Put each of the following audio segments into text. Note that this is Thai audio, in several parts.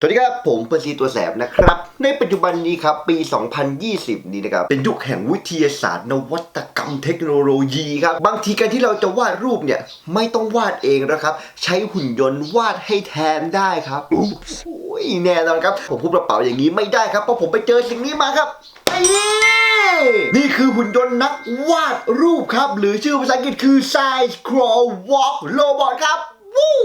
สวัสดีครับ ผมเปอร์ซีตัวแสบนะครับ ในปัจจุบันนี้ครับ ปี 2020 นี้นะครับ เป็นยุคแห่งวิทยาศาสตร์ นวัตกรรมเทคโนโลยีครับ บางทีการที่เราจะวาดรูปเนี่ย ไม่ต้องวาดเองนะครับ ใช้หุ่นยนต์วาดให้แทนได้ครับโอ้ยแน่นอนครับ ผมพูดเปล่าๆอย่างนี้ไม่ได้ครับ เพราะผมไปเจอสิ่งนี้มาครับไอ้นี่คือหุ่นยนต์นักวาดรูปครับ หรือชื่อภาษาอังกฤษคือ Science Crawl Walk Robot ครับวู้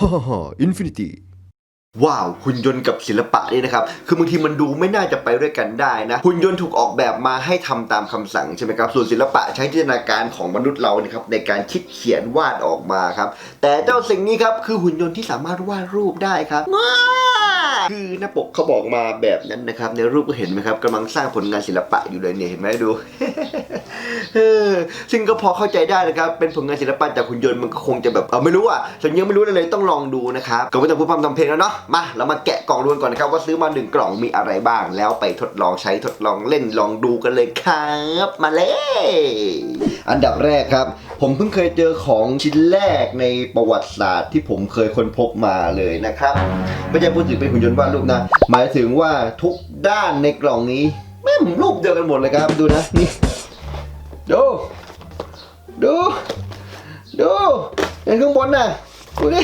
ฮ่าฮ่าอินฟินิตี้ว้าวหุ่นยนต์กับศิลปะนี่นะครับ คือบางทีมันดูไม่น่าจะไปด้วยกันได้นะ หุ่นยนต์ถูกออกแบบมาให้ทำตามคำสั่งใช่ไหมครับ ส่วนศิลปะใช้จินตนาการของมนุษย์เรานะครับในการคิดเขียนวาดออกมาครับ แต่เจ้าสิ่งนี้ครับคือหุ่นยนต์ที่สามารถวาดรูปได้ครับว้าคือหน้าปกเขาบอกมาแบบนั้นนะครับ ในรูปก็เห็นไหมครับกำลังสร้างผลงานศิลปะอยู่เลยเนี่ยเห็นไหมดูเออ ซึ่งก็พอเข้าใจได้นะครับ เป็นผลงานศิลปะจากหุ่นยนต์มันก็คงจะแบบเออไม่รู้อะฉันยังไม่รู้เลยต้องลองดูนะครับก็ไม่ต้องพูดพร่ำทำเพลงแล้วเนาะมาเรามาแกะกล่องดูกันก่อนนะครับว่าซื้อมาหนึ่งกล่องมีอะไรบ้าง แล้วไปทดลองใช้ทดลองเล่นลองดูกันเลยครับ มาเลยอันดับแรกครับ ผมเพิ่งเคยเจอของชิ้นแรกในประวัติศาสตร์ที่ผมเคยค้นพบมาเลยนะครับไม่ใช่พูดถึงเป็นหุ่นยนต์วาดรูปนะหมายถึงว่าทุกด้านในกล่องนี้แม่งรูปเดียวกันหมดเลยครับดูนะนี่ ดู ดู ดูเห็นข้างบนน่ะดูดิ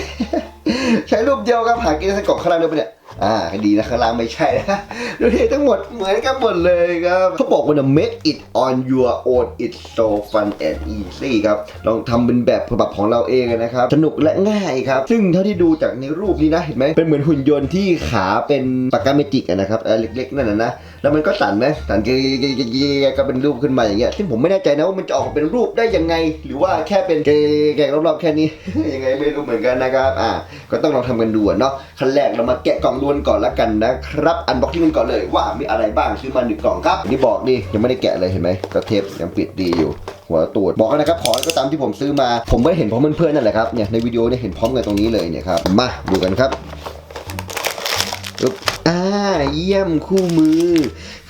ใช้รูปเดียวกับหากินใส่กล่องข้างล่างด้วยปเนี่ย อ่าดีนะข้างล่างไม่ใช่นะดูดิทั้งหมดเหมือนกันหมดเลยครับเขาบอกว่า make it on your own it's so fun and easy ครับลองทำเป็นแบบฉบับของเราเองนะครับ สนุกและง่ายครับ ซึ่งเท่าที่ดูจากในรูปนี้นะ เห็นไหมเป็นเหมือนหุ่นยนต์ที่ขาเป็นปากกาเมจิกนะครับเออเล็กๆ นั่นนะนะแล้วมันก็สั่นไหมสั่นเกยๆก็เป็นรูปขึ้นมาอย่างเงี้ยซึ่งผมไม่แน่ใจนะว่ามันจะออกมาเป็นรูปได้ยังไง หรือว่าแค่เป็นเกยๆรอบๆแค่นี้ยังไงไม่รู้เหมือนกันนะครับอ่าก็ต้องลองทำกันดูเนาะขั้นแรกเรามาแกะกล่องดกันก่อนละกันนะครับอันบ็อกซิ่งกันก่อนเลยว่ามีอะไรบ้างซื้อมาหนึ่งกล่องครับนี่บอกดิยังไม่ได้แกะเลยเห็นไหมกระเทปยังปิดดีอยู่หัวตูดบอกกันนะครับขอก็ตามที่ผมซื้อมา ผมไม่เห็นพร้อมเพื่อนๆนั่นแหละครับเนี่ยในวิดีโอเนี่ยเห็นพร้อมกันตรงนี้เลยเนี่ยครับมาดูกันครับ อ่าเยี่ยมคู่มือ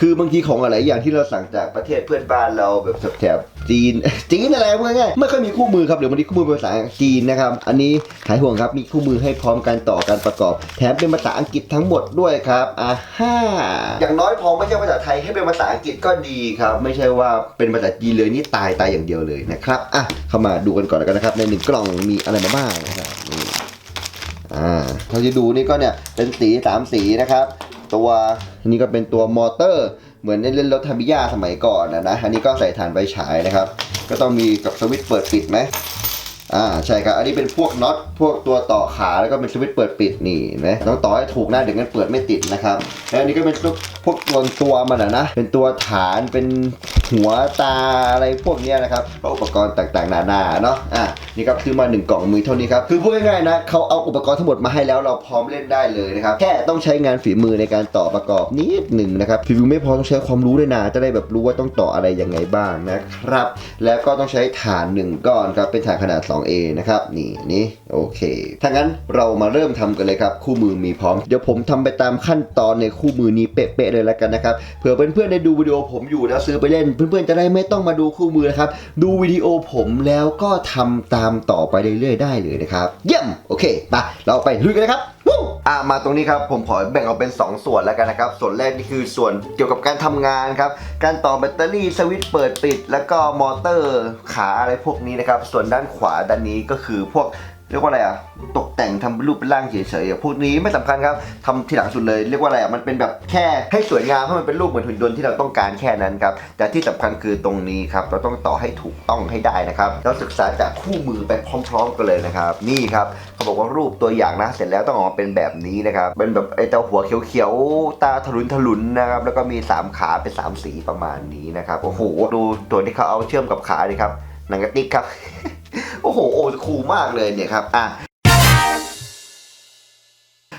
คือบางทีของอะไรอย่างที่เราสั่งจากประเทศเพื่อนบ้านเราแบบแถบจีนจีนอะไรพวกนี้ไม่ค่อยมีคู่มือครับหรือบางทีคู่มือเป็นภาษาจีนนะครับ อันนี้หายห่วงครับมีคู่มือให้พร้อมการต่อการประกอบ แถมเป็นภาษาอังกฤษทั้งหมดด้วยครับอ่าฮ่าอย่างน้อยพอไม่ใช่ภาษาไทยให้เป็นภาษาอังกฤษก็ดีครับ ไม่ใช่ว่าเป็นภาษาจีนเลยนี่ตายตายอย่างเดียวเลยนะครับอะเข้ามาดูกันก่อนแล้วกันนะครับ ในหนึ่งกล่องมีอะไรมาบ้างนะครับ อ่าเราจะดูนี่ก็เนี่ยเป็นสีสามสีนะครับ ตัวนี้ก็เป็นตัวมอเตอร์ เหมือนในเล่นรถทามิยาสมัยก่อนนะนะอันนี้ก็ใส่ฐานไฟฉายนะครับ ก็ต้องมีกับสวิตช์เปิดปิดไหม อ่าใช่ครับ อันนี้เป็นพวกน็อตพวกตัวต่อขาแล้วก็เป็นสวิตช์เปิดปิดนี่เห็นไหมต้องต่อให้ถูกนะเดี๋ยวงั้นเปิดไม่ติดนะครับแล้วอันนี้ก็เป็นพวกตัวตัวมันนะ เป็นตัวฐานเป็นหัวตาอะไรพวกนี้นะครับก็อุปกรณ์ต่างๆ นานาเนาะอะนี่ครับซื้อมาหนึ่งกล่องมือเท่านี้ครับคือพูดง่ายๆนะเขาเอาอุปกรณ์ทั้งหมดมาให้แล้วเราพร้อมเล่นได้เลยนะครับแค่ต้องใช้งานฝีมือในการต่อประกอบนิดหนึ่งนะครับฝีมือไม่พอต้องใช้ความรู้ด้วยนะจะได้แบบรู้ว่าต้องต่ออะไรยังไงบ้างนะครับ แล้วก็ต้องใช้ฐานหนึ่งก้อนครับเป็นฐานขนาด 2A นะครับนี่นี่โอเค ถ้างั้นเรามาเริ่มทำกันเลยครับ คู่มือมีพร้อม เดี๋ยวผมทำไปตามขั้นตอนในคู่มือนี้เป๊ะๆเลยแล้วกันนะครับเผื่อเพื่อนๆได้ดูวิดีโอผมอยู่แล้วซื้อไปเล่น เพื่อนๆจะได้ไม่ต้องมาดูคู่มือนะครับดูวิดีโอผมแล้วก็ทำตามต่อไปเรื่อยๆได้เลยนะครับ เยี่ยมโอเคไปเราไปลุยกันเลยครับ อ่ามาตรงนี้ครับผมขอแบ่งออกเป็น 2 ส่วนแล้วกันนะครับ ส่วนแรกนี่คือส่วนเกี่ยวกับการทำงานครับ การต่อแบตเตอรี่สวิตช์เปิดปิด แล้วก็มอเตอร์ขาอะไรพวกนี้นะครับ ส่วนด้านขวาด้านนี้ก็คือพวก เรียกว่าอะไรอะตกแต่งทำรูปเป็นร่างเฉยๆอะพวกนี้ไม่สำคัญครับทำทีหลังสุดเลยเรียกว่าอะไรอะมันเป็นแบบแค่ให้สวยงามให้มันเป็นรูปเหมือนหุ่นยนต์ที่เราต้องการแค่นั้นครับแต่ที่สำคัญคือตรงนี้ครับเราต้องต่อให้ถูกต้องให้ได้นะครับเราศึกษาจากคู่มือไปพร้อม ๆ กันเลยนะครับ นี่ครับเขาบอกว่ารูปตัวอย่างนะเสร็จแล้วต้องออกมาเป็นแบบนี้นะครับเป็นแบบไอ้เจ้าหัวเขียวๆตาทะลุนทะลุนนะครับแล้วก็มีสามขาเป็นสามสีประมาณนี้นะครับโอ้โหดูตัวที่เขาเอาเชื่อมกับขาดิครับหนังกระติกครับ โอ้โหโอ้คูลมากเลยเนี่ยครับอะ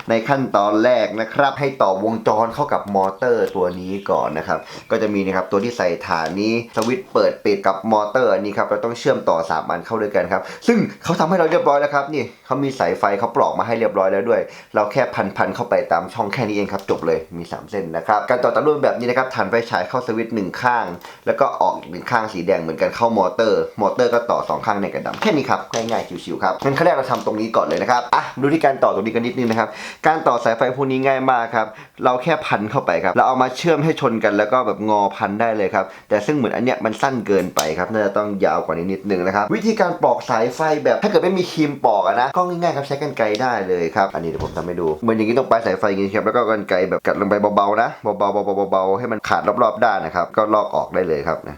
ในขั้นตอนแรกนะครับ ให้ต่อวงจรเข้ากับมอเตอร์ตัวนี้ก่อนนะครับ ก็จะมีนะครับตัวที่ใส่ฐานนี้สวิตช์เปิดปิดกับมอเตอร์นี้ครับเราต้องเชื่อมต่อ3อันเข้าด้วยกันครับ ซึ่งเขาทำให้เราเรียบร้อยแล้วครับนี่ เขามีสายไฟเขาปลอกมาให้เรียบร้อยแล้วด้วย เราแค่พันพันเข้าไปตามช่องแค่นี้เองครับ จบเลยมี 3 เส้นนะครับ การต่อตามรูปแบบนี้นะครับฐานไฟฉายเข้าสวิตช์หนึ่งข้าง แล้วก็ออกอีกหนึ่งข้างสีแดงเหมือนกันเข้ามอเตอร์ มอเตอร์ก็ต่อสองข้างในกระดำแค่นี้ครับง่ายๆชิวๆครับงั้นขั้นแรกเราทำตรงนี้ก่อนเลยนะครับอะดูที่การต่อตรงนี้กันนิดนึงนะครับการต่อสายไฟพวกนี้ง่ายมากครับเราแค่พันเข้าไปครับเราเอามาเชื่อมให้ชนกันแล้วก็แบบงอพันได้เลยครับแต่ซึ่งเหมือนอันเนี้ยมันสั้นเกินไปครับน่าจะต้องยาวกว่านี้นิดนึงนะครับวิธีการปอกสายไฟแบบถ้าเกิดไม่มีครีมปอกนะก็ง่ายๆครับใช้กรรไกรได้เลยครับอันนี้เดี๋ยวผมทำให้ดูเหมือนอย่างนี้ต้องปลายสายไฟอย่างนี้ครับแล้วก็กรรไกรแบบกัดลงไปเบาๆนะเบาๆเบาๆเบาให้มันขาดรอบๆด้านนะครับ ก็ลอกออกได้เลยครับนะ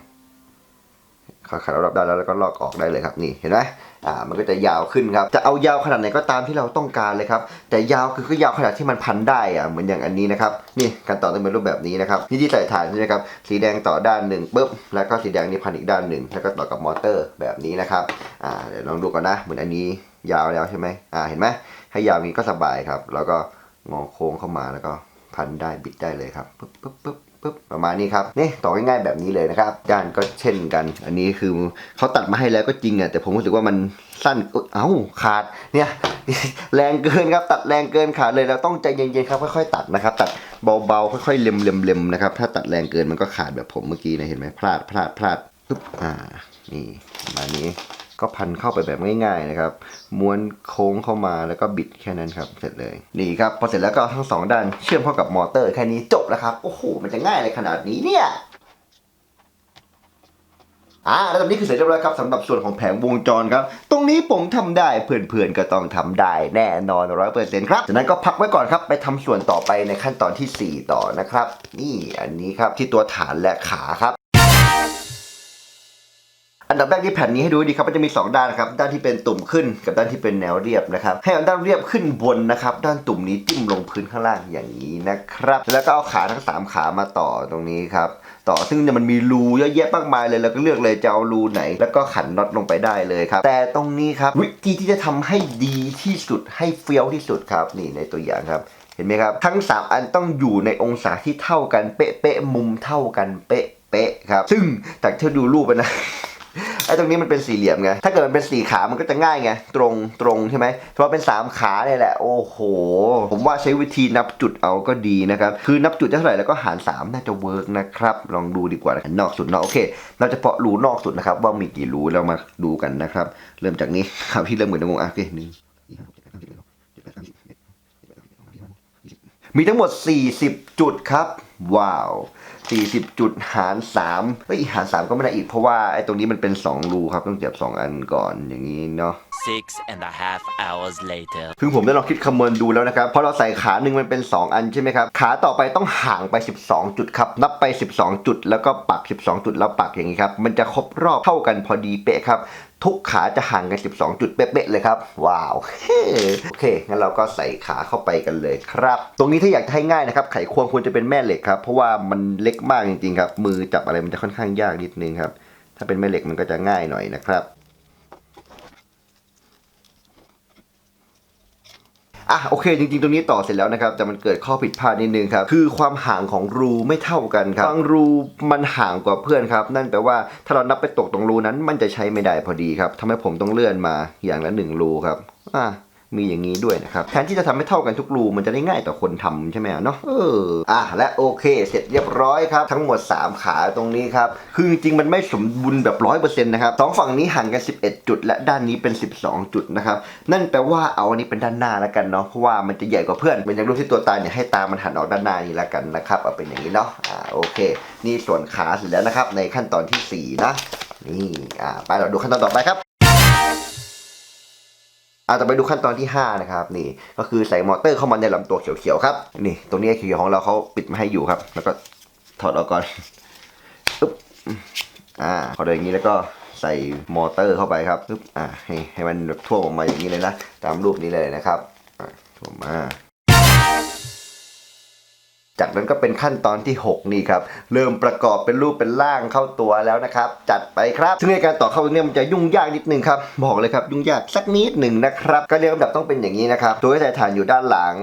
ขาดรอบด้านแล้วแล้วก็ลอกออกได้เลยครับนี่เห็นไหมอ่ามันก็จะยาวขึ้นครับ จะเอายาวขนาดไหนก็ตามที่เราต้องการเลยครับ แต่ยาวคือก็ยาวขนาดที่มันพันได้อะเหมือนอย่างอันนี้นะครับ นี่การต่อต้องเป็นรูปแบบนี้นะครับนี่ที่ใส่ฐานใช่ไหมครับ สีแดงต่อด้านหนึ่งปุ๊บ แล้วก็สีแดงนี่พันอีกด้านหนึ่ง แล้วก็ต่อกับมอเตอร์แบบนี้นะครับ อ่าเดี๋ยวลองดูก่อนนะ เหมือนอันนี้ ยาวแล้วใช่ไหมอ่าเห็นไหมให้ยาวนี้ก็สบายครับ แล้วก็งอโค้งเข้ามาแล้วก็พันได้บิดได้เลยครับปุ๊บปุ๊บปุ๊บปุ๊บประมาณนี้ครับนี่ต่อง่ายๆแบบนี้เลยนะครับด้านก็เช่นกัน อันนี้คือเขาตัดมาให้แล้วก็จริงอะแต่ผมรู้สึกว่ามันสั้นเอ้าขาดเนี่ยแรงเกินครับตัดแรงเกินขาดเลยเราต้องใจเย็นๆครับค่อยๆตัดนะครับ ตัดเบาๆค่อยๆเล็มๆๆนะครับถ้าตัดแรงเกินมันก็ขาดแบบผมเมื่อกี้นะเห็นไหมพลาดพลาดพลาดปุ๊บอ่านี่ประมาณนี้ ก็พันเข้าไปแบบง่ายๆนะครับ ม้วนโค้งเข้ามาแล้วก็บิดแค่นั้นครับ เสร็จเลยนี่ครับพอเสร็จแล้วก็ทั้งสองด้านเชื่อมเข้ากับมอเตอร์แค่นี้จบแล้วครับโอ้โหมันจะง่ายเลยขนาดนี้เนี่ยอ่าแล้วตอนนี้คือเสร็จเรียบร้อยครับสำหรับส่วนของแผงวงจรครับ ตรงนี้ผมทำได้เพื่อนๆก็ต้องทำได้แน่นอนร้อยเปอร์เซ็นต์ครับจากนั้นก็พักไว้ก่อนครับไปทำส่วนต่อไปในขั้นตอนทีสี่ 4 ต่อนะครับ นี่อันนี้ครับที่ตัวฐานและขาครับ อันดับแรกที่แผ่นนี้ให้ดูดีครับมันจะมี 2 ด้านนะครับด้านที่เป็นตุ่มขึ้นกับด้านที่เป็นแนวเรียบนะครับให้เอาด้านเรียบขึ้นบนนะครับด้านตุ่มนี้จิ้มลงพื้นข้างล่างอย่างนี้นะครับ แล้วก็เอาขาทั้ง 3 ขามาต่อตรงนี้ครับต่อซึ่งมันมีรูเยอะแยะมากมายเลยแล้วก็เลือกเลยจะเอารูไหน แล้วก็ขันน็อตลงไปได้เลยครับ แต่ตรงนี้ครับวิธีที่จะทำให้ดีที่สุดให้เฟี้ยวที่สุดครับนี่ในตัวอย่างครับเห็นไหมครับ ทั้ง 3 อันต้องอยู่ในองศาที่เท่ากันเป๊ะๆมุมเท่ากันเป๊ะๆครับ ซึ่งจากที่ดูรูปนะ ไอ้ตรงนี้มันเป็นสี่เหลี่ยมไง ถ้าเกิดมันเป็นสี่ขา มันก็จะง่ายไง ตรงตรงใช่ไหมเพราะเป็นสามขาเนี่ยแหละ โอ้โห ผมว่าใช้วิธีนับจุดเอาก็ดีนะครับ คือนับจุดเท่าไหร่แล้วก็หารสามน่าจะเวิร์กนะครับ ลองดูดีกว่านะนอกสุดเนาะ โอเค เราจะเพาะรูนอกสุดนะครับ ว่ามีกี่รูเรามาดูกันนะครับ เริ่มจากนี้ครับที่เริ่มเหมือนงงอะโอเคหนึ่งมีทั้งหมด 40 จุดครับ ว้าว 40 จุดหาร3เฮ้ยหาร 3 ก็ไม่ได้อีกเพราะว่าไอ้ตรงนี้มันเป็น 2 รูครับ ต้องเจ็บ2 อันก่อนอย่างนี้เนาะ Six and a half hours later. คือผมได้ลองคิดคำนวณดูแล้วนะครับ เพราะเราใส่ขาหนึ่งมันเป็น 2 อันใช่ไหมครับ ขาต่อไปต้องห่างไป 12 จุดครับ นับไป 12 จุด แล้วก็ปัก 12 จุดแล้วปักอย่างนี้ครับ มันจะครบรอบเท่ากันพอดีเป๊ะครับ ทุกขาจะห่างกัน 12 จุดเป๊ะๆเลยครับ ว้าว โอเค งั้นเราก็ใส่ขาเข้าไปกันเลยครับ ตรงนี้ถ้าอยากจะให้ง่ายนะครับ ไขควงควรจะเป็นแม่เหล็กครับ เพราะว่ามันเล็กมากจริงๆครับ มือจับอะไรมันจะค่อนข้างยากนิดนึงครับ ถ้าเป็นแม่เหล็กมันก็จะง่ายหน่อยนะครับอะโอเคจริงๆตรงนี้ต่อเสร็จแล้วนะครับแต่มันเกิดข้อผิดพลาดนิดนึงครับคือความห่างของรูไม่เท่ากันครับบางรูมันห่างกว่าเพื่อนครับ นั่นแปลว่าถ้าเรานับไปตกตรงรูนั้น มันจะใช้ไม่ได้พอดีครับทำให้ผมต้องเลื่อนมาอย่างละหนึ่งรูครับอะ มีอย่างนี้ด้วยนะครับ แทนที่จะทำให้เท่ากันทุกรูมันจะได้ง่ายต่อคนทำใช่ไหมเนาะเอออะและโอเค เสร็จเรียบร้อยครับ ทั้งหมด 3 ขาตรงนี้ครับ คือจริงๆมันไม่สมบูรณ์แบบร้อยเปอร์เซ็นต์นะครับสองฝั่งนี้ห่างกัน 11 จุด และด้านนี้เป็น 12 จุดนะครับ นั่นแปลว่าเอาอันนี้เป็นด้านหน้าแล้วกันเนาะเพราะว่ามันจะใหญ่กว่าเพื่อนเป็นอย่างรูปที่ตัวตาเนี่ยให้ตามันหันออกด้านหน้านี่แล้วกันนะครับเอาเป็นอย่างนี้เนาะอ่าโอเค นี่ส่วนขาเสร็จแล้วนะครับในขั้นตอนทีสี่4นะนี่อ่าไปเราดูขั้นตอนต่อไปครับ อาจจะไปดูขั้นตอนที่ 5 นะครับนี่ก็คือใส่มอเตอร์เข้ามาในลำตัวเขียวๆครับนี่ตรงนี้เขียวๆของเราเขาปิดมาให้อยู่ครับ แล้วก็ถอดออกก่อนปึ๊บอ่าพอเด้อย่างนี้แล้วก็ใส่มอเตอร์เข้าไปครับปึ๊บอ่าให้ให้มันแบบท่วมออกมาอย่างนี้เลยนะ ตามรูปนี้เลยนะครับอ่าท่วมมา จากนั้นก็เป็นขั้นตอนที่ 6 นี่ครับ เริ่มประกอบเป็นรูปเป็นร่างเข้าตัวแล้วนะครับ จัดไปครับ ซึ่งในการต่อเข้าเนี่ยมันจะยุ่งยากนิดนึงครับ บอกเลยครับยุ่งยากสักนิดหนึ่งนะครับการเรียงลำดับต้องเป็นอย่างนี้นะครับ ตัวที่ใส่ฐานอยู่ด้านหลัง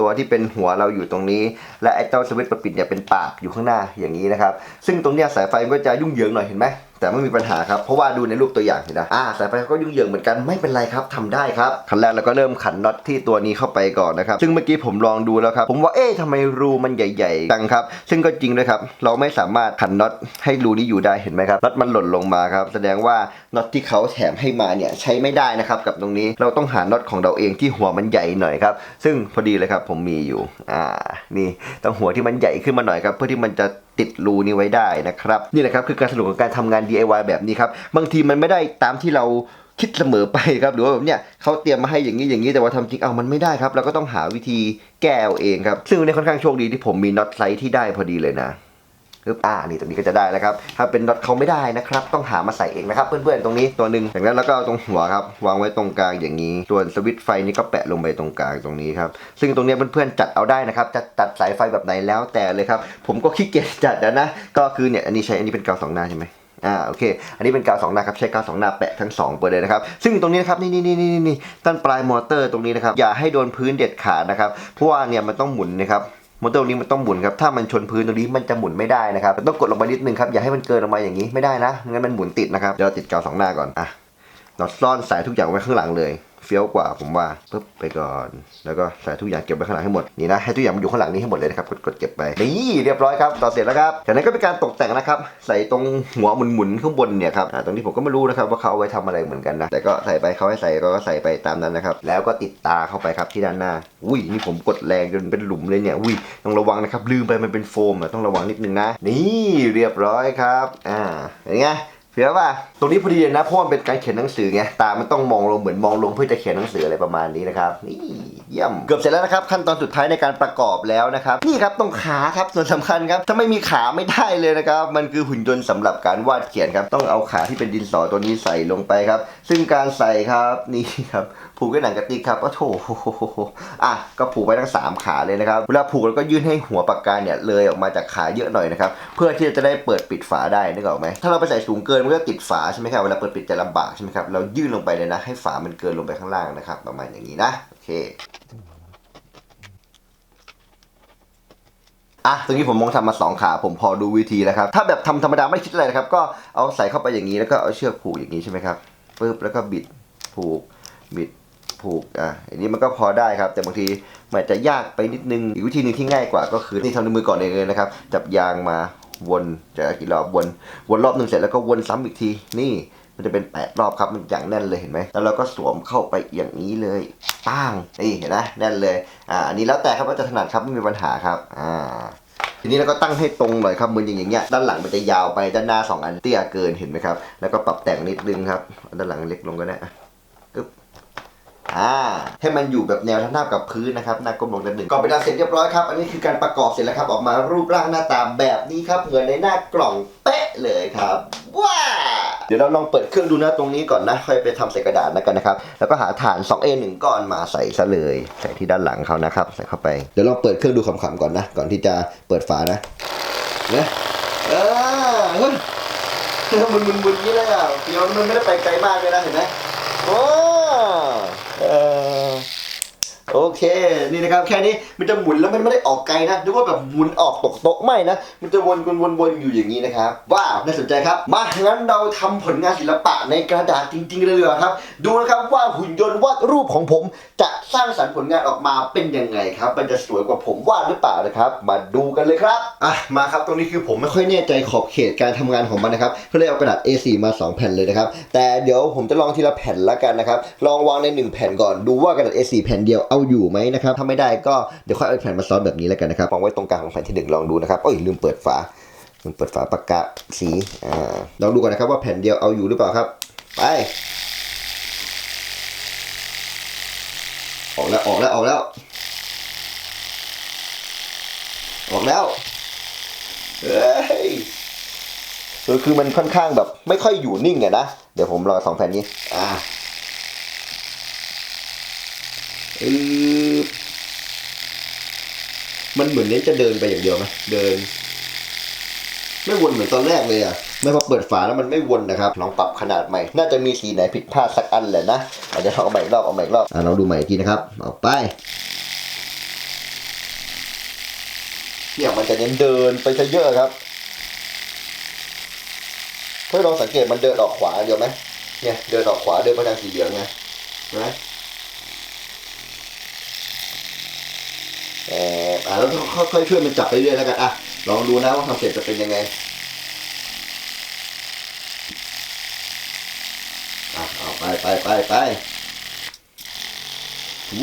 ตัวที่เป็นหัวเราอยู่ตรงนี้ และไอ้เจ้าสวิตช์ปิดเนี่ยเป็นปากอยู่ข้างหน้าอย่างนี้นะครับ ซึ่งตรงเนี้ยสายไฟมันก็จะยุ่งเหยิงหน่อยเห็นไหม แต่ไม่มีปัญหาครับ เพราะว่าดูในรูปตัวอย่างเห็นนะอ่าสายไฟก็ยุ่งเหยิงเหมือนกันไม่เป็นไรครับทำได้ครับขั้นแรกเราก็เริ่มขันน็อตที่ตัวนี้เข้าไปก่อนนะครับ ซึ่งเมื่อกี้ผมลองดูแล้วครับ ผมว่าเอ๊ะทำไมรูมันใหญ่ๆจังครับ ซึ่งก็จริงด้วยครับ เราไม่สามารถขันน็อตให้รูนี้อยู่ได้เห็นไหมครับน็อตมันหล่นลงมาครับ แสดงว่าน็อตที่เขาแถมให้มาเนี่ยใช้ไม่ได้นะครับกับตรงนี้เราต้องหาน็อตของเราเองที่หัวมันใหญ่หน่อยครับ ซึ่งพอดีเลยครับผมมีอยู่ อ่า นี่ต้องหัวที่มันใหญ่ขึ้นมาหน่อยครับ เพื่อที่มันจะติดรูนี้ไว้ได้นะครับ นี่แหละครับคือการสนุกของการทำงาน DIY แบบนี้ครับ บางทีมันไม่ได้ตามที่เราคิดเสมอไปครับหรือว่าแบบเนี้ยเขาเตรียมมาให้อย่างนี้อย่างนี้แต่ว่าทำจริงเอามันไม่ได้ครับเราก็ต้องหาวิธีแก้เอาเองครับซึ่งในค่อนข้างโชคดีที่ผมมีน็อตไซส์ที่ได้พอดีเลยนะ ปึ๊บอ่านี่ตรงนี้ก็จะได้แล้วครับ ถ้าเป็นน็อตเขาไม่ได้นะครับ ต้องหามาใส่เองนะครับ เพื่อนๆตรงนี้ตัวหนึ่งจากนั้นแล้วก็เอาตรงหัวครับวางไว้ตรงกลางอย่างนี้ส่วนสวิตช์ไฟนี่ก็แปะลงไปตรงกลางตรงนี้ครับซึ่งตรงนี้เพื่อนๆจัดเอาได้นะครับจะตัดสายไฟแบบไหนแล้วแต่เลยครับผมก็ขี้เกียจจัดนะนะก็คือเนี่ยอันนี้ใช้อันนี้เป็นกาวสองหน้าใช่ไหมอ่าโอเค อันนี้เป็นกาวสองหน้าครับใช้กาวสองหน้าแปะทั้งสองไปเลยนะครับ ซึ่งตรงนี้นะครับนี่นี่นี่นี่นี่ต้นปลายมอเตอร์ตรงนี้นะครับอย่าให้โดนพื้นเด็ดขาดนะครับเพราะว่าเนี่ยมันต้องหมุนนะครับ มอเตอร์นี้มันต้องหมุนครับ ถ้ามันชนพื้นตรงนี้มันจะหมุนไม่ได้นะครับต้องกดลงไปนิดนึงครับ อย่าให้มันเกินออกมาอย่างนี้ไม่ได้นะ งั้นมันหมุนติดนะครับ เดี๋ยวติดกาวสองหน้าก่อน อะ เราซ่อนสายทุกอย่างไว้ข้างหลังเลย เฟี้ยวกว่าผมว่าปึ๊บไปก่อน แล้วก็ใส่ทุกอย่างเก็บไว้ข้างหลังให้หมดนี่นะให้ทุกอย่างมันอยู่ข้างหลังนี้ให้หมดเลยนะครับกดกดเก็บไปนี่เรียบร้อยครับต่อเสร็จแล้วครับจากนั้นก็เป็นการตกแต่งนะครับ ใส่ตรงหัวหมุนๆข้างบนเนี่ยครับตรงนี้ผมก็ไม่รู้นะครับว่าเขาเอาไว้ทำอะไรเหมือนกันนะแต่ก็ใส่ไปเขาให้ใส่ก็ใส่ไปตามนั้นนะครับแล้วก็ติดตาเข้าไปครับที่ด้านหน้าอุ้ยนี่ผมกดแรงจนเป็นหลุมเลยเนี่ยอุ้ยต้องระวังนะครับลืมไปมันเป็นโฟมต้องระวังนิดนึงนะ นี่เรียบร้อยครับอ่าเห็นไง เสียวป่ะตรงนี้พอดีเลยนะเพราะมันเป็นการเขียนหนังสือไงตา มันต้องมองลงเหมือนมองลงเพื่อจะเขียนหนังสืออะไรประมาณนี้นะครับนี่เยี่ยมเกือบเสร็จแล้วนะครับขั้นตอนสุดท้ายในการประกอบแล้วนะครับนี่ครับตรงขาครับส่วนสำคัญครับถ้าไม่มีขาไม่ได้เลยนะครับมันคือหุ่นยนต์สำหรับการวาดเขียนครับต้องเอาขาที่เป็นดินสอตัวนี้ใส่ลงไปครับ ซึ่งการใส่ครับนี่ครับผูกด้วยหนังกระติกครับโอ้โถอะก็ผูกไว้ทั้ง 3 ขาเลยนะครับ เวลาผูกแล้วก็ยื่นให้หัวปากกาเนี่ยเลยออกมาจากขาเยอะหน่อยนะครับ เพื่อที่จะได้เปิดปิดฝาได้นึกออกไหมถ้าเราไปใส่สูงเกินมันก็ติดฝาใช่ไหมครับ เวลาเปิดปิดจะลำบากใช่ไหมครับ เรายื่นลงไปเลยนะ ให้ฝามันเกินลงไปข้างล่างนะครับ ประมาณอย่างนี้นะ โอเคอะตรงนี้ผมมองทำมาสองขา ผมพอดูวิธีแล้วครับ ถ้าแบบทำธรรมดาไม่คิดอะไรนะครับ ก็เอาใส่เข้าไปอย่างนี้แล้วก็เอาเชือกผูกอย่างนี้ใช่ไหมครับปึ๊บแล้วก็บิดผูกบิด ผูกอะอันนี้มันก็พอได้ครับ แต่บางทีมันจะยากไปนิดนึง อีกวิธีหนึ่งที่ง่ายกว่าก็คือนี่ทำในมือก่อนเองเลยนะครับ จับยางมาวนจะกี่รอบวนวนรอบหนึ่งเสร็จแล้วก็วนซ้ำอีกที นี่มันจะเป็นแปดรอบครับมันอย่างแน่นเลยเห็นไหมแล้วเราก็สวมเข้าไปอย่างนี้เลยป้งนี่เห็นไหมแน่นเลยอ่าอันนี้แล้วแต่ครับว่าจะถนัดครับไม่มีปัญหาครับอ่าทีนี้เราก็ตั้งให้ตรงหน่อยครับมืออย่างเงี้ยด้านหลังมันจะยาวไปด้านหน้าสองอันเตี้ยเกินเห็นไหมครับแล้วก็ปรับแต่งนิดนึงครับด้านหลังเล็กลงก็ได้ อ่าให้มันอยู่แบบแนวทาบกับพื้นนะครับหน้าก้มลงด้านหนึ่งก่อนเป็นอันเสร็จเรียบร้อยครับ อันนี้คือการประกอบเสร็จแล้วครับ ออกมารูปร่างหน้าตาแบบนี้ครับเหมือนในหน้ากล่องเป๊ะเลยครับว้าเดี๋ยวเราลองเปิดเครื่องดูนะตรงนี้ก่อนนะ ค่อยไปทำใส่กระดาษแล้วกันนะครับ แล้วก็หาฐาน 2A 1 ก้อนมาใส่ซะเลย ใส่ที่ด้านหลังเขานะครับ ใส่เข้าไป เดี๋ยวลองเปิดเครื่องดูขำๆก่อนนะ ก่อนที่จะเปิดฝานะเนี่ยเออเฮ้ยมันมึนๆนี่เลยอะเดี๋ยวมันไม่ได้ไปไกลมากเลยนะเห็นไหมโอ้ เออ โอเค นี่นะครับแค่นี้มันจะหมุนแล้วมันไม่ได้ออกไกลนะนึกว่าแบบหมุนออกตกโต๊ะไม่นะ มันจะวนวนวนวนอยู่อย่างนี้นะครับว้าวน่าสนใจครับ มางั้นเราทำผลงานศิลปะในกระดาษจริงๆเลยดีกว่าครับ ดูนะครับว่าหุ่นยนต์วาดรูปของผม จะสร้างสรรค์ผลงานออกมาเป็นยังไงครับ มันจะสวยกว่าผมวาดหรือเปล่านะครับ มาดูกันเลยครับอะมาครับตรงนี้คือผมไม่ค่อยแน่ใจขอบเขตการทำงานของมันนะครับก็เลยเอากระดาษ A4 มา 2 แผ่นเลยนะครับแต่เดี๋ยวผมจะลองทีละแผ่นละกันนะครับลองวางใน 1 แผ่นก่อนดูว่ากระดาษ A4 แผ่นเดียวเอาอยู่ไหมนะครับถ้าไม่ได้ก็เดี๋ยวค่อยเอาแผ่นมาซ้อนแบบนี้แล้วกันนะครับวางไว้ตรงกลางของแผ่นที่หนึ่งลองดูนะครับโอ้ยลืมเปิดฝาลืมเปิดฝาปากกาสีอ่าลองดูก่อนนะครับว่าแผ่นเดียวเอาอยู่หรือเปล่าครับ ไปออกแล้วออกแล้วออกแล้ว ออกแล้วเฮ้ยคือคือมันค่อนข้างแบบไม่ค่อยอยู่นิ่งอะนะ เดี๋ยวผมรอสองแผ่นนี้ อ่า อือมันเหมือนเน้นจะเดินไปอย่างเดียวไหมเดิน ไม่วนเหมือนตอนแรกเลยอะไม่พอเปิดฝาแล้วมันไม่วนนะครับลองปรับขนาดใหม่ น่าจะมีสีไหนผิดพลาดสักอันแหละนะอาจจะลองเอาใหม่รอบเอาใหม่รอบอะลองดูใหม่อีกทีนะครับเอาไปเนี่ยมันจะเน้นเดินไปซะเยอะครับเฮ้ยลองสังเกตมันเดินออกขวาเดียวไหมเนี่ยเดินออกขวาเดินไปทางสีเหลืองไงนไหมเอะแล้วค่อยๆช่วยมันจับไปเรื่อยแล้วกันอะลองดูนะว่าทำเสร็จจะเป็นยังไงอะเอาไปไปไปไป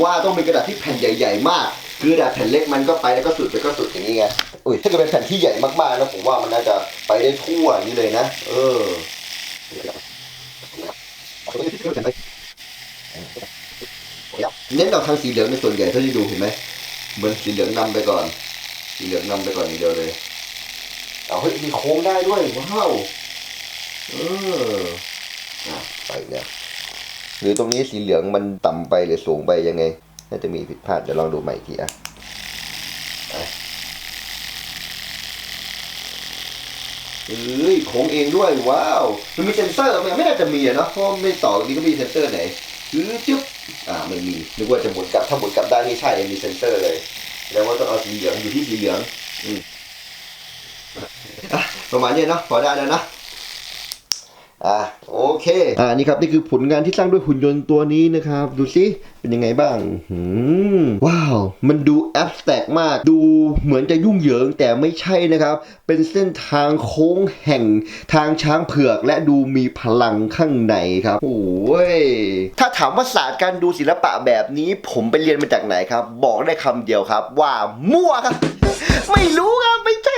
ว่าต้องมีกระดาษที่แผ่นใหญ่ ๆ มาก คือกระดาษแผ่นเล็กมันก็ไปแล้วก็สุดไปก็สุดอย่างนี้ไงอุ้ยถ้าเกิดเป็นแผ่นที่ใหญ่มากๆนะผมว่ามันน่าจะไปได้ทั่วอย่างนี้เลยนะ เออเน้นออกทางสีเหลืองในส่วนใหญ่เท่าที่ดูเห็นไหม เหมือนสีเหลืองนำไปก่อน สีเหลืองนำไปก่อนอย่างเดียวเลยเอาเฮ้ยมีโค้งได้ด้วยว้าวเอออะไปเนี่ยหรือตรงนี้สีเหลืองมันต่ำไปหรือสูงไปยังไง น่าจะมีผิดพลาดเดี๋ยวลองดูใหม่อีกทีอะเอ้ยโค้งเองด้วยว้าว มันมีเซ็นเซอร์ไหมไม่น่าจะมีอะเนาะเพราะไม่ต่อนี้ก็มีเซ็นเซอร์ไหนคือจึ๊บ อ่าไม่มีนึกว่าจะหมุนกลับถ้าหมุนกลับได้นี่ใช่มีเซนเซอร์เลยแล้วว่าต้องเอาสีเหลืองอยู่ที่สีเหลือง อืมอะประมาณนี้เนาะพอได้แล้วนะ อ่าโอเค อ่านี่ครับนี่คือผลงานที่สร้างด้วยหุ่นยนต์ตัวนี้นะครับ ดูสิเป็นยังไงบ้างหืมว้าว มันดูแอบสแต็กมาก ดูเหมือนจะยุ่งเหยิงแต่ไม่ใช่นะครับ เป็นเส้นทางโค้งแห่งทางช้างเผือกและดูมีพลังข้างในครับโอ้ยถ้าถามว่าศาสตร์การดูศิลปะแบบนี้ ผมไปเรียนมาจากไหนครับ บอกได้คำเดียวครับ ว่ามั่วครับ ไม่รู้ครับไม่ใช่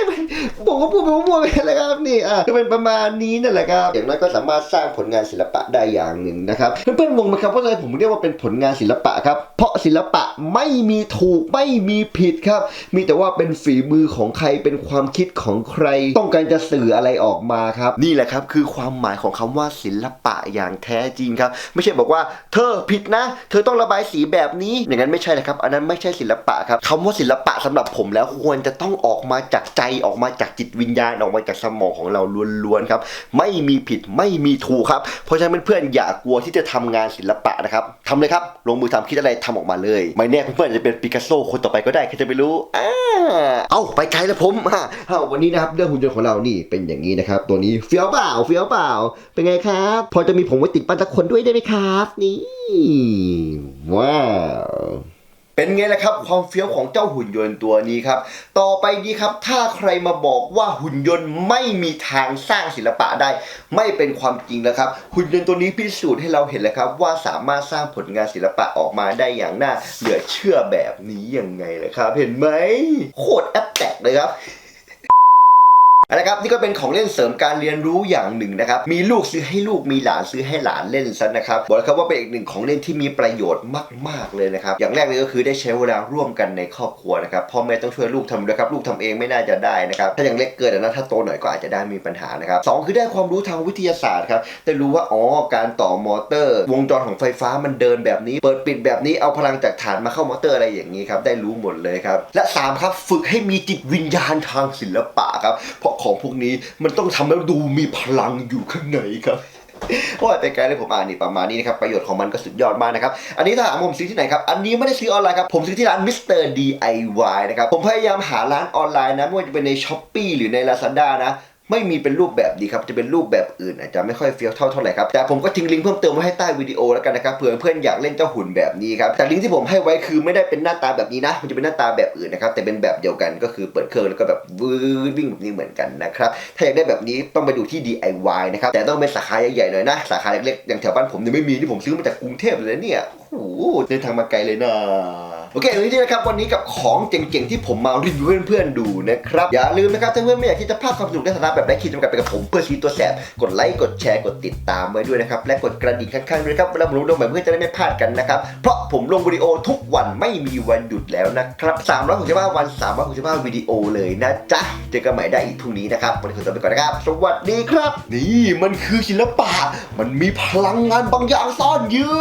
ผมก็พูดไปมั่วไปแล้วครับนี่อะก็เป็นประมาณนี้นั่นแหละครับ อย่างน้อยก็สามารถสร้างผลงานศิลปะได้อย่างหนึ่งนะครับเพื่อนๆงงไหมครับว่าะอะไรผมเรียกว่าเป็นผลงานศิลปะครับ เพราะศิลปะไม่มีถูกไม่มีผิดครับ มีแต่ว่าเป็นฝีมือของใครเป็นความคิดของใคร ต้องการจะสื่ออะไรออกมาครับ นี่แหละครับคือความหมายของคำว่าศิลปะอย่างแท้จริงครับ ไม่ใช่บอกว่า เธอผิดนะ เธอต้องระบายสีแบบนี้ อย่างนั้นไม่ใช่นะครับ อันนั้นไม่ใช่ศิลปะครับคำว่าศิลปะสำหรับผมแล้วควรจะต้องออกมาจากใจออกมาจากจิตวิญญาณออกมาจากสมองของเราล้วนๆครับ ไม่มีผิดไม่มีถูกครับ เพราะฉะนั้นเพื่อนๆอย่ากลัวที่จะทำงานศิลปะนะครับทำเลยครับลงมือทำคิดอะไรทำออกมาเลย ไม่แน่เพื่อนๆอาจจะเป็นปิกัสโซคนต่อไปก็ได้ใครจะไปรู้อ่าเอาไปไกลแล้วผมอ่าเอาวันนี้นะครับเรื่องหุ่นยนต์ของเรานี่เป็นอย่างนี้นะครับ ตัวนี้เฟี้ยวเปล่าเฟี้ยวเปล่า เป็นไงครับ พอจะมีผมไว้ติดบ้นสักคนด้วยได้ไหมครับ นี่ ว้าว เป็นไงล่ะครับ ความเฟี้ยวของเจ้าหุ่นยนต์ตัวนี้ครับ ต่อไปนี้ครับ ถ้าใครมาบอกว่าหุ่นยนต์ไม่มีทางสร้างศิลปะได้ ไม่เป็นความจริงแล้วครับ หุ่นยนต์ตัวนี้พิสูจน์ให้เราเห็นแล้วครับ ว่าสามารถสร้างผลงานศิลปะออกมาได้อย่างน่าเหลือเชื่อแบบนี้ยังไงล่ะครับ เห็นไหมโคตรแอปแตกเลยครับ เอาละครับนี่ก็เป็นของเล่นเสริมการเรียนรู้อย่างหนึ่งนะครับมีลูกซื้อให้ลูกมีหลานซื้อให้หลานเล่นซะนะครับบอกเลยครับว่าเป็นอีกหนึ่งของเล่นที่มีประโยชน์มาก ๆเลยนะครับอย่างแรกเลยก็คือได้ใช้เวลาร่วมกันในครอบครัวนะครับพ่อแม่ต้องช่วยลูกทำด้วยครับลูกทำเองไม่น่าจะได้นะครับถ้ายังเล็กเกินนะถ้าโตหน่อยก็อาจจะได้มีปัญหานะครับสองคือได้ความรู้ทางวิทยาศาสตร์ครับได้รู้ว่าอ๋อการต่อมอเตอร์ วงจรของไฟฟ้ามันเดินแบบนี้ เปิดปิดแบบนี้เอาพลังจากฐานมาเข้ามอเตอร์อะไรอย่างนี้ครับได้รู้หมดเลยครับและสามครับฝึกให้มีจิตวิญญาณทางศิลปะครับเพราะของพวกนี้มันต้องทำให้ดูมีพลังอยู่ข้างในครับโอ้ยไปไกลเลยผมอ่านนี่ประมาณนี้นะครับประโยชน์ของมันก็สุดยอดมากนะครับ อันนี้ถ้าถามผมซื้อที่ไหนครับ อันนี้ไม่ได้ซื้อออนไลน์ครับ ผมซื้อที่ร้านมิสเตอร์ดีไอวายนะครับ ผมพยายามหาร้านออนไลน์นะไม่ว่าจะเป็นใน s h อ p e e หรือใน Lazada นะ ไม่มีเป็นรูปแบบดีครับจะเป็นรูปแบบอื่นอาจจะไม่ค่อยเฟี้ยวเท่าเท่าไหร่ครับแต่ผมก็ทิ้งลิงก์เพิ่มเติมไว้ให้ใต้วิดีโอแล้วกันนะครับเผื่อเพื่อนอยากเล่นเจ้าหุ่นแบบนี้ครับแต่ลิงก์ที่ผมให้ไว้คือไม่ได้เป็นหน้าตาแบบนี้นะ มันจะเป็นหน้าตาแบบอื่นนะครับแต่เป็นแบบเดียวกันก็คือเปิดเครื่องแล้วก็แบบวืดวิ่งแบบนี้เหมือนกันนะครับถ้าอยากได้แบบนี้ต้องไปดูที่ DIY นะครับแต่ต้องเป็นสาขาใหญ่ๆหน่อยนะสาขาเล็กๆอย่างแถวบ้านผมเนี่ยไม่มีที่ผมซื้อมาจากกรุงเทพเลยเนี่ยโอ้โหเดินทางมาไกลเลยนะ โอเควันนี้นะครับวันนี้กับของเจ๋งๆที่ผมมารีวิวเพื่อนๆดูนะครับอย่าลืมนะครับถ้าเพื่อนไม่อยากที่จะพลาดความสนุกและสาระแบบไร้ขีดจำกัดไปกับผมเพื่อชีวิตตัวแสบกดไลค์กดแชร์กดติดตามไว้ด้วยนะครับและกดกระดิ่งข้างๆด้วยครับเวลาผมลงวิดีโอใหม่เพื่อนจะได้ไม่พลาดกันนะครับเพราะผมลงวิดีโอทุกวันไม่มีวันหยุดแล้วนะครับ365วัน365วิดีโอเลยนะจ๊ะเจอกันใหม่ได้อีกพรุ่งนี้นะครับวันนี้ขอตัวไปก่อนนะครับ สวัสดีครับ นี่มันคือศิลปะ มันมีพลังงานบางอย่างซ่อนอยู่